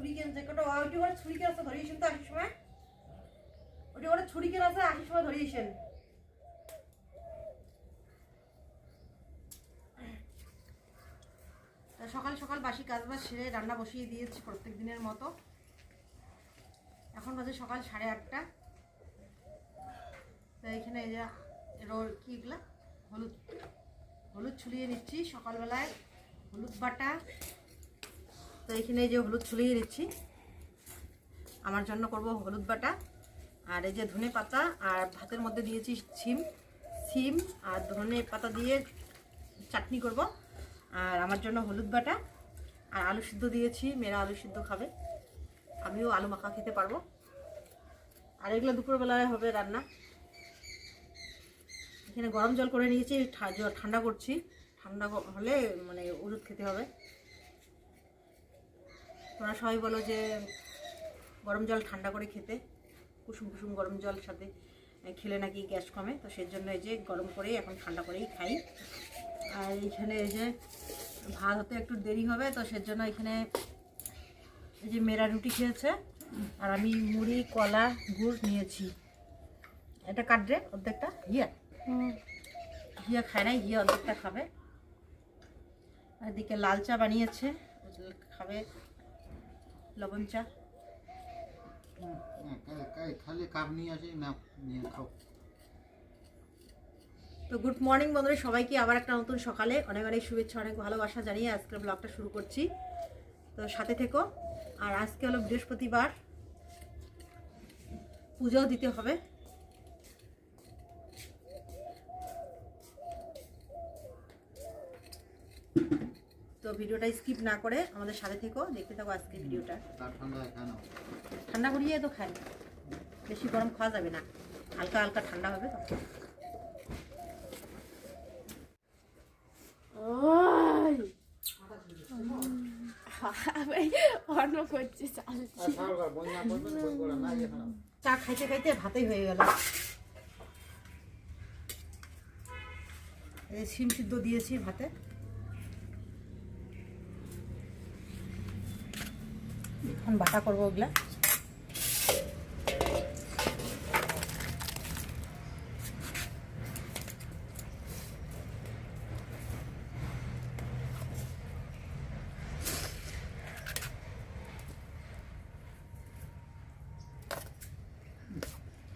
ছুরি কেন যে কটা ওইটি করে ছুরি কেন আছে ধরিয়েছেন তো আসার সময়? ওইটি করে ছুরি কেন আছে আসার সময় ধরিয়েছেন সকাল সকাল বাসি কাজ বাজ সেরে রান্না বসিয়ে দিয়েছি প্রত্যেক দিনের মতো। এখন বাজে সকাল সাড়ে আটটা। তো এখানে এই যে রোল, কি এগুলা? হলুদ। হলুদ ছুলিয়ে নিচ্ছি সকালবেলায়। হলুদ বাটা। তো এখানে এই যে হলুদ ছুলিয়ে দিচ্ছি। আমার জন্য করব হলুদ বাটা, আর এই যে ধনে পাতা, আর ভাতের মধ্যে দিয়েছি সিম সিম আর ধনে পাতা দিয়ে চাটনি করব। আর আমার জন্য হলুদ বাটা, আর আলু সিদ্ধ দিয়েছি, মেয়েরা আলু সিদ্ধ খাবে। আমিও আলু মাখা খেতে পারব। আর এগুলো দুপুরবেলায় হবে রান্না। এখানে গরম জল করে নিয়েছি ঠান্ডা করছি। ঠান্ডা হলে মানে ওষুধ খেতে হবে। তোমরা সবাই বলো যে গরম জল ঠান্ডা করে খেতে কুসুম কুসুম গরম জল সাথে খেলে নাকি গ্যাস কমে তো সেই জন্য এই যে গরম করেই এখন ঠান্ডা করেই খাই। আর এইখানে এই যে ভাত হতে একটু দেরি হবে তো সের জন্য এখানে এই যে মেরা রুটি খেয়েছে আর আমি মুড়ি কলা গুড় নিয়েছি। এটা কাটবে অর্ধেকটা? হিয়া। হিয়া খায় নাই হিয়া অর্ধেকটা খাবে। আর এদিকে লাল চা বানিয়েছে খাবে। লবণ চা। হ্যাঁ, কা- কা- খালি কাপ নিয়ে আসি না নিয়ে খাও। তো গুড মর্নিং বন্ধুরা সবাইকে আবার একটা নতুন সকালে। অনেক অনেক শুভেচ্ছা অনেক ভালোবাসা জানিয়ে আজকের ব্লগটা শুরু করছি। তো সাথে থেকো। আর আজকে হলো বৃহস্পতিবার। পুজোও দিতে হবে। ভিডিওটা স্কিপ না করে আমাদের সাথে থেকো দেখতে থাকো আজকে ভিডিওটা। চা ঠান্ডা করিয়ে তো খাই বেশি গরম খাওয়া যাবে না। হালকা হালকা ঠান্ডা হবে তো এখানে চা খাইতে খাইতে ভাতেই হয়ে গেল। এই শিম সিদ্ধ দিয়েছি ভাতে। এখন বাটা করব ওগুলা।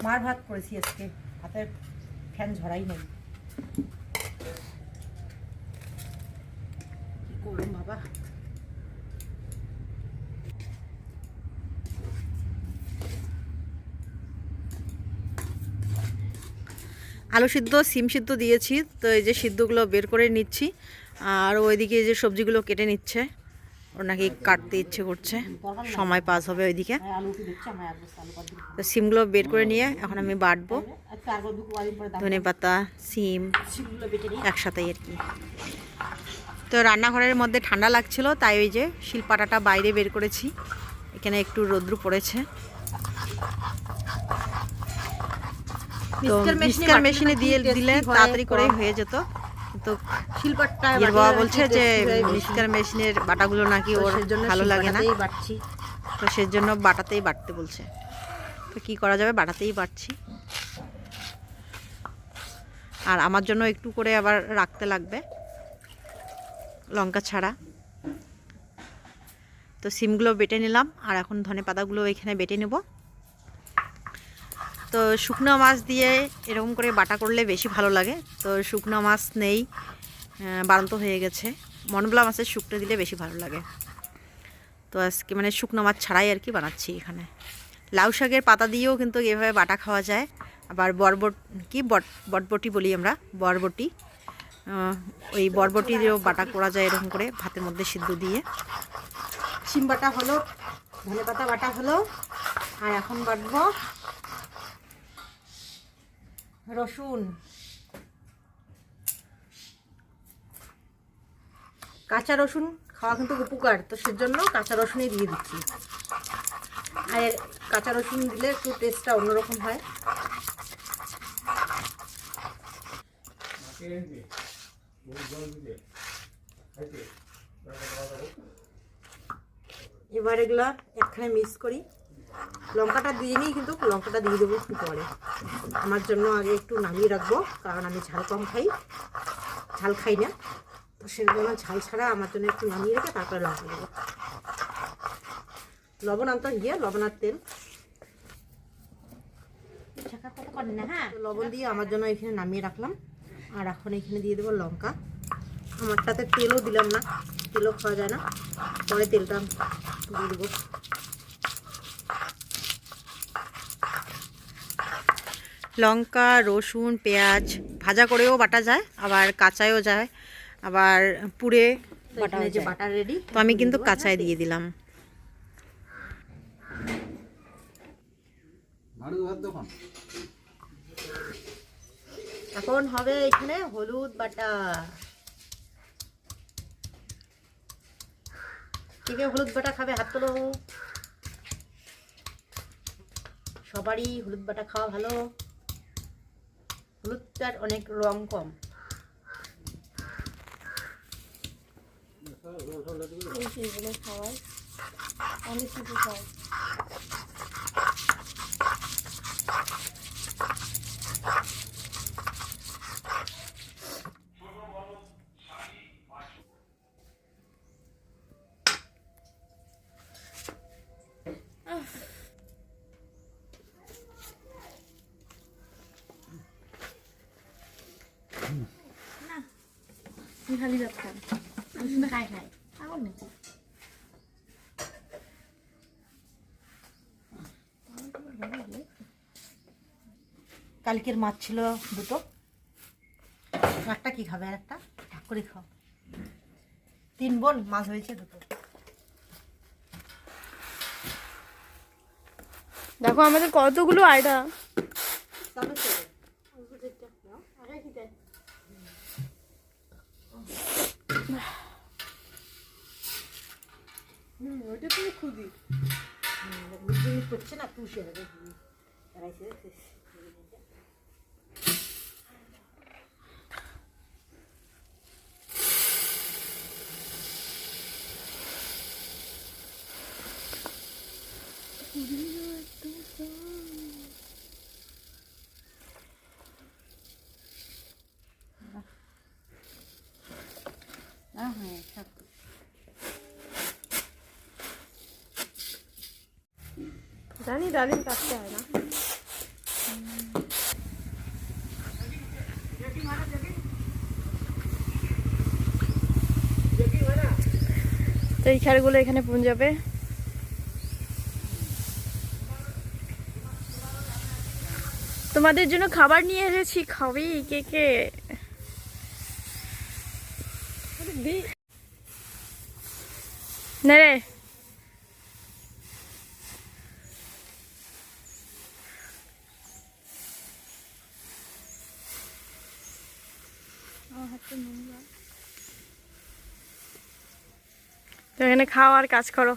মার ভাত করেছি আজকে ভাতের ফ্যান ঝরাই নেই কি করুন বাবা আলু সিদ্ধ, সিম সিদ্ধ দিয়েছি, তো এই যে সিদ্ধগুলো বের করে নিচ্ছি। আর ওইদিকে যে সবজিগুলো কেটে নিচ্ছে, ওর নাকি কাটতে ইচ্ছে করছে। সময় পাস হবে ওইদিকে। তো সিমগুলো বের করে নিয়ে এখন আমি বাটবো। ধনে পাতা, সিম একসাথেই আর কি। তো রান্নাঘরের মধ্যে ঠান্ডা লাগছিল, তাই ওই যে শিলপাটাটা বাইরে বের করেছি। এখানে একটু রোদ্রু পড়েছে। তো মিক্সচার মেশিনে দিয়ে দিলে তাড়াতাড়ি করে হয়ে যেত। কিন্তু শিলপাটটা এর বাবা বলছে যে মিক্সচার মেশিনের বাটাগুলো নাকি ওর ভালো লাগে না। বাড়ছি। তো সেজন্য বাটাতেই বাটতে বলছে। তো কি করা যাবে? বাটাতেই বাটছি আর আমার জন্য একটু করে আবার রাখতে লাগবে। লঙ্কা ছাড়া। তো সিমগুলো বেটে নিলাম। আর এখন ধনে পাতাগুলো এখানে বেটে নেব। তো শুকনো মাছ দিয়ে এরকম করে বাটা করলে বেশি ভালো লাগে। তো শুকনো মাছ নেই বাড়ন্ত হয়ে গেছে। মনবলা মাছের শুকনো দিলে বেশি ভালো লাগে। তো আজকে মানে শুকনো মাছ ছাড়াই আর কি বানাচ্ছি এখানে। লাউ শাকের পাতা দিয়েও কিন্তু এভাবে বাটা খাওয়া যায়। আবার বরবট, কি বট, বটবটি বলি আমরা, বরবটি। ওই বরবটি দিয়েও বাটা করা যায় এরকম করে ভাতের মধ্যে সিদ্ধ দিয়ে। সিম বাটা হলো, ধনে পাতা বাটা হলো, আর এখন বাটবো রসুন। কাঁচা রসুন খাওয়া কিন্তু উপকার তো সেজন্য কাঁচা রসুনই দিয়ে দিচ্ছি। আর কাঁচা রসুন দিলে একটু টেস্টটা অন্যরকম হয়। এবার এগুলা একখানে মিক্স করি। লঙ্কাটা দিয়ে নিই কিন্তু লঙ্কাটা দিয়ে দেবো একটু পরে। আমার জন্য আগে একটু নামিয়ে রাখব, কারণ আমি ঝাল কম খাই। ঝাল খাই না। তো জন্য ঝাল ছাড়া আমার জন্য একটু নামিয়ে রেখে তারপরে লঙ্কা দেবো। লবণ আনতে গিয়ে, লবণ আর তেল। লবণ দিয়ে আমার জন্য এখানে নামিয়ে রাখলাম। আর এখন এখানে দিয়ে দেবো লঙ্কা। আমার আমারটাতে তেলও দিলাম না, তেলও খাওয়া যায় না। পরে তেলটা দিয়ে দেবো। লঙ্কা রসুন পেঁয়াজ ভাজা করেও বাটা যায় আবার কাঁচায়ও যায় আবার পুড়ে বাটা যে বাটা রেডি তো আমি কিন্তু কাঁচায় দিয়ে দিলাম। এখন হবে এখানে হলুদ বাটা। কে কে হলুদ বাটা খাবে হাত তোলো। সবারই হলুদ বাটা খাওয়া ভালো। হলুদটার অনেক রং কম। খাওয়ায় অনেক কিছু খাওয়াই। খালি শুনে খাই খাই। পাগল নাকি? কালকের মাছ ছিল দুটো। একটা কি খাবে আর একটা? ভাগ করে খাও। তিন বোন মাছ হয়েছে দুটো। দেখো আমাদের কতগুলো আয়টা ওইটা তুমি খুদি। করছে না তুষে দাঁড়াইছে হ্যাঁ থাক জানি না। তো এই খেরগুলো এখানে পুঞ্জাবে তোমাদের জন্য খাবার নিয়ে এসেছি, খাবি? কে কে? নে রে তো এখানে খাও আর কাজ করো।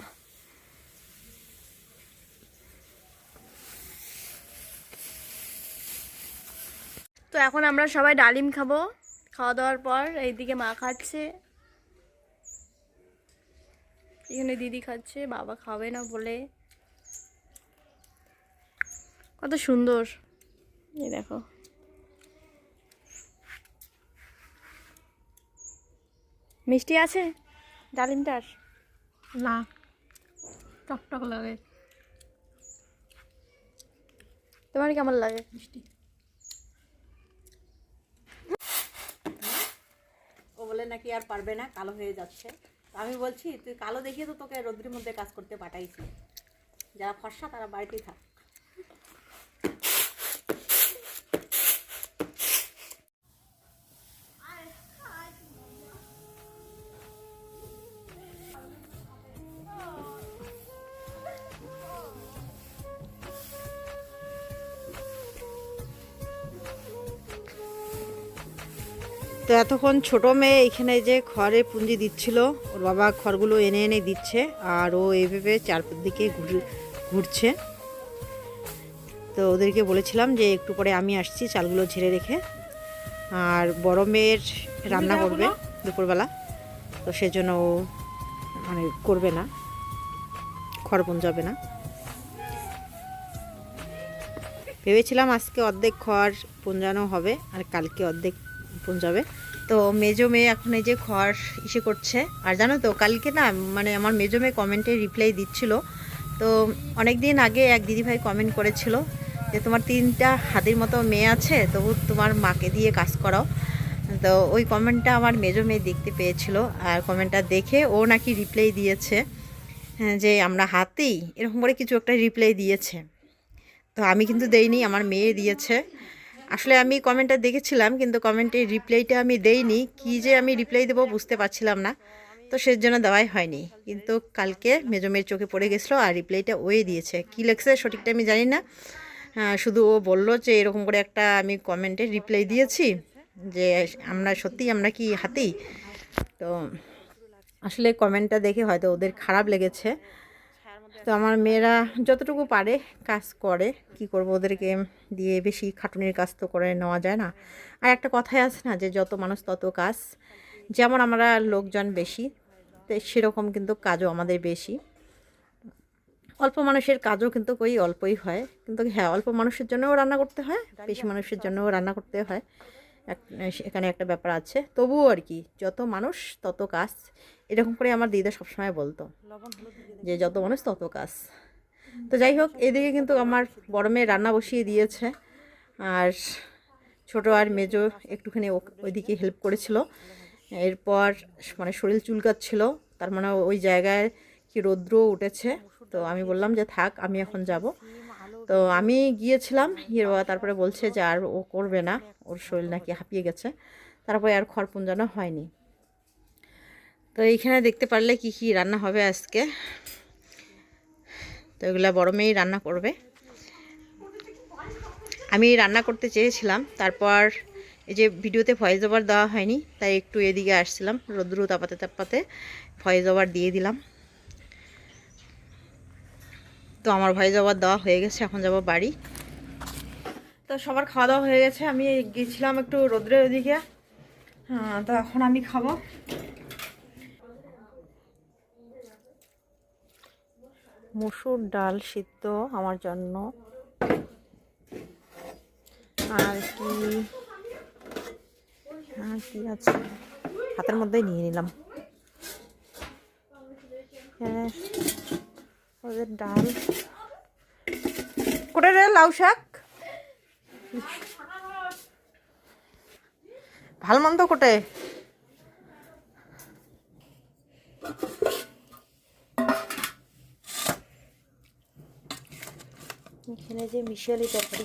তো এখন আমরা সবাই ডালিম খাব। খাওয়া দাওয়ার পর এইদিকে মা খাচ্ছে। এখানে দিদি খাচ্ছে, বাবা খাবে না বলে। কত সুন্দর। এই দেখো। মিষ্টি আছে ডালিমটার? না টকটক লাগে। তোমার কেমন লাগে? মিষ্টি। ও বলে নাকি আর পারবে না কালো হয়ে যাচ্ছে। তো আমি বলছি তুই কালো দেখিয়ে তো তোকে রোদ্রির মধ্যে কাজ করতে পাঠাইছি। যারা ফর্সা তারা বাড়িতেই থাক। তো এতক্ষণ ছোট মেয়ে এখানে যে খড়ে পুঞ্জি দিচ্ছিল ওর বাবা খড়গুলো এনে এনে দিচ্ছে আর ও এইভাবে চারদিকে ঘুর- ঘুরছে। তো ওদেরকে বলেছিলাম যে একটু পরে আমি আসছি চালগুলো ঝেড়ে রেখে। আর বড় মেয়ের রান্না করবে দুপুরবেলা তো সেজন্য ও মানে করবে না খড় যাবে না। ভেবেছিলাম আজকে অর্ধেক খড় পুঞ্জানো হবে আর কালকে অর্ধেক পুঞ্জাবে তো মেজো মেয়ে এখন এই যে খড় ইসে করছে। আর জানো তো কালকে না মানে আমার মেজো মেয়ে কমেন্টে রিপ্লাই দিচ্ছিল। তো অনেক দিন আগে এক দিদিভাই কমেন্ট করেছিল যে তোমার তিনটা হাতির মতো মেয়ে আছে তবু তোমার মাকে দিয়ে কাজ করাও। তো ওই কমেন্টটা আমার মেজো মেয়ে দেখতে পেয়েছিল। আর কমেন্টটা দেখে ও নাকি রিপ্লাই দিয়েছে হ্যাঁ, যে আমরা হাতেই এরকম করে কিছু একটা রিপ্লাই দিয়েছে। তো আমি কিন্তু দেইনি আমার মেয়ে দিয়েছে। আসলে আমি কমেন্টটা দেখেছিলাম, কিন্তু কমেন্টের রিপ্লাইটা আমি দেইনি। কি যে আমি রিপ্লাই দেবো বুঝতে পারছিলাম না। তো সেই জন্য দেওয়াই হয়নি। কিন্তু কালকে মেজমের চোখে পড়ে গেছিল আর রিপ্লাইটা ওয়ে দিয়েছে। কী লেখছে সঠিকটা আমি জানি না। শুধু ও বলল যে এরকম করে একটা আমি কমেন্টে রিপ্লাই দিয়েছি যে আমরা সত্যি আমরা কি হাতি? তো আসলে কমেন্টটা দেখে হয়তো ওদের খারাপ লেগেছে। তো আমার মেয়েরা যতটুকু পারে কাজ করে, কি করব ওদেরকে দিয়ে বেশি খাটুনির কাজ তো করে নেওয়া যায় না। আর একটা কথাই আছে না যে যত মানুষ তত কাজ। যেমন আমরা লোকজন বেশি, তো সেরকম কিন্তু কাজও আমাদের বেশি। অল্প মানুষের কাজও কিন্তু ওই অল্পই হয়। কিন্তু হ্যাঁ অল্প মানুষের জন্যও রান্না করতে হয়, বেশি মানুষের জন্যও রান্না করতে হয়। এখানে একটা ব্যাপার আছে। তবুও আর কি, যত মানুষ তত কাজ। এরকম করে আমার দিদা সবসময় বলতো যে, যত মানুষ তত কাজ। তো যাই হোক, এদিকে কিন্তু আমার বড় মেয়ে রান্না বসিয়ে দিয়েছে। আর ছোট আর মেজো একটুখানি ওইদিকে হেল্প করেছিল। এরপর মানে শরীর চুলকাচ্ছিল। তার মানে ওই জায়গায় কি রৌদ্র উঠেছে। তো আমি বললাম যে, থাক, আমি এখন যাব। তো আমি গিয়েছিলাম গিয়ে বাবা তারপরে বলছে যে আর ও করবে না, ওর শরীর নাকি হাঁপিয়ে গেছে। তারপরে আর খড় পুঞ্জানো হয়নি। তো এইখানে দেখতে পারলে কি কি রান্না হবে আজকে। তো এগুলা বড় মেয়েই রান্না করবে। আমি রান্না করতে চেয়েছিলাম, তারপর এই যে ভিডিওতে ভয়েস ওভার দেওয়া হয়নি, তাই একটু এদিকে আসছিলাম, রোদ্রু তাপাতে তাপাতে ভয়েস ওভার দিয়ে দিলাম। তো আমার ভাই ওভার দেওয়া হয়ে গেছে, এখন যাব বাড়ি। তো সবার খাওয়া দাওয়া হয়ে গেছে, আমি গেছিলাম একটু রোদ্রের ওদিকে। হ্যাঁ তো এখন আমি খাব। মুসুর ডাল সিদ্ধ আমার জন্য। আর কি? আর কি আছে? হাতের মধ্যেই নিয়ে নিলাম। হ্যাঁ। ওদের ডাল। কোটে রে লাউ শাক? ভালো মন্দ কোটে এখানে যে মিশালি তরকারি।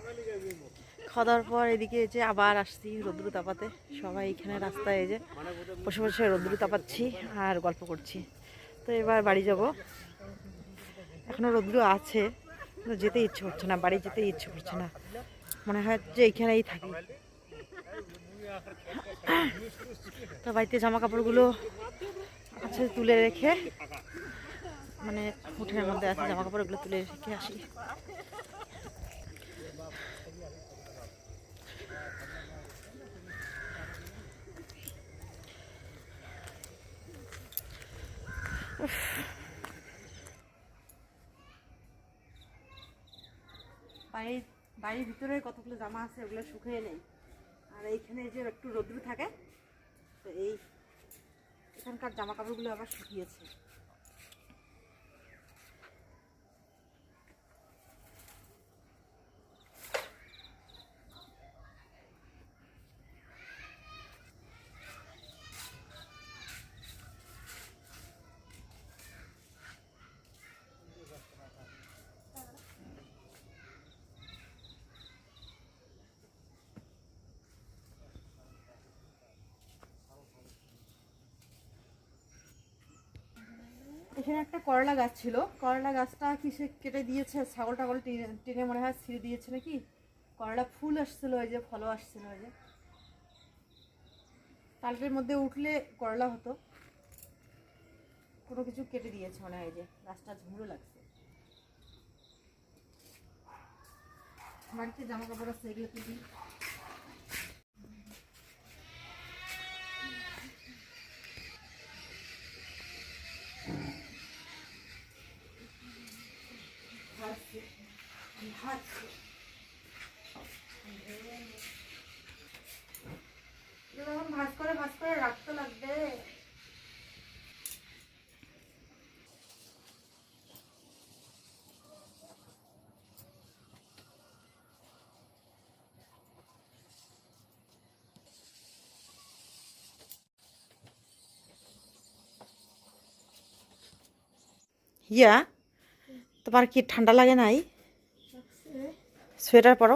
খাওয়া দাওয়ার পর এদিকে যে আবার আসছি রোদ্রু তাপাতে। সবাই এখানে রাস্তায় যে বসে বসে রোদ্রু তাপাচ্ছি আর গল্প করছি। তো এবার বাড়ি যাব। এখনও রোদ্রু আছে যেতে ইচ্ছে করছে না, বাড়ি যেতে ইচ্ছে করছে না। মনে হয় যে এইখানেই থাকি। তো বাড়িতে জামা কাপড়গুলো আছে তুলে রেখে মানে উঠোনের মধ্যে আছে জামা কাপড়গুলো তুলে রেখে আসি। বাড়ির বাড়ির ভিতরে কতগুলো জামা আছে ওগুলো শুকিয়ে নেই। আর এইখানে যে একটু রোদ্রু থাকে, তো এই এখানকার জামা কাপড়গুলো আবার শুকিয়েছে। এখানে একটা করলা গাছ ছিল। করলা গাছটা কিসে কেটে দিয়েছে? ছাগল টাগল টেনে- মনে হয় ছিঁড়ে দিয়েছে নাকি? করলা ফুল আসছিল ওই যে ফলও আসছিল ওই যে। তালটির মধ্যে উঠলে করলা হতো। কোনো কিছু কেটে দিয়েছে মনে হয় যে। গাছটা ঝুমরো লাগছে। বাড়িতে জামা কাপড় আছে, এগুলো ভাজছে ভাজছে করে করে রাখতে লাগবে ইয়া তোমার কি ঠান্ডা লাগে নাই? সোয়েটার পরো।